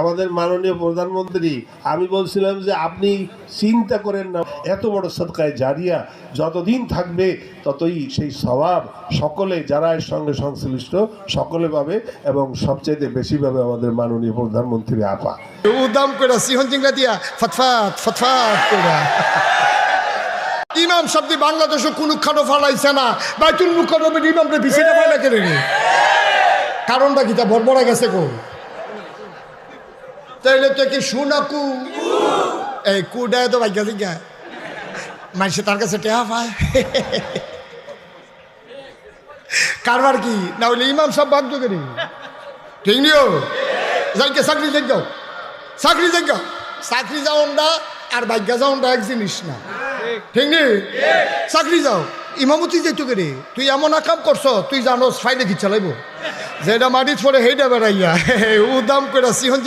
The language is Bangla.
আমাদের মাননীয় প্রধানমন্ত্রী, আমি বলছিলাম যে আপনি চিন্তা করেন না, এত বড় সদকায় জারিয়া যতদিন থাকবে ততই সেই স্বভাব সকলে, যারা এর সঙ্গে সংশ্লিষ্ট, সকলে পাবে এবং সবচেয়ে বেশি পাবে আমাদের মাননীয় প্রধানমন্ত্রী আপা। উদাম করে সিহন চিংড়া দিয়া ফতফাত ফতফাত করে ইমাম শব্দে বাংলাদেশে কোনো খাটো ফালাইছে না। বাইতুল মুখরমের ইমামরে বিছিটা পাইলা কেন রে? কারণটা কি? তা বড়বড়া গেছে কো? তাইলে তো কি শুনাকু এই কুডায় তো ভাগ্য দিগা মানুষে তার কাছে টেহা পায়। কারবার কি? না হলে ইমাম সব ভাগ্য করি। ঠিক নিও? যাইকে চাকরি দেখ যাও। চাকরি দেখ যাও। চাকরি যাওনটা আর ভাগ্য যাওনটা এক জিনিস না। ঠিক নি? চাকরি যাও। ইমামতি যেত রে তুই এমন কাম করছ, তুই জানোস ফাইলে কি চালাইব। যেটা মাটিত পরে সেইটা বেড়াইয়া ও দাম করে সিহন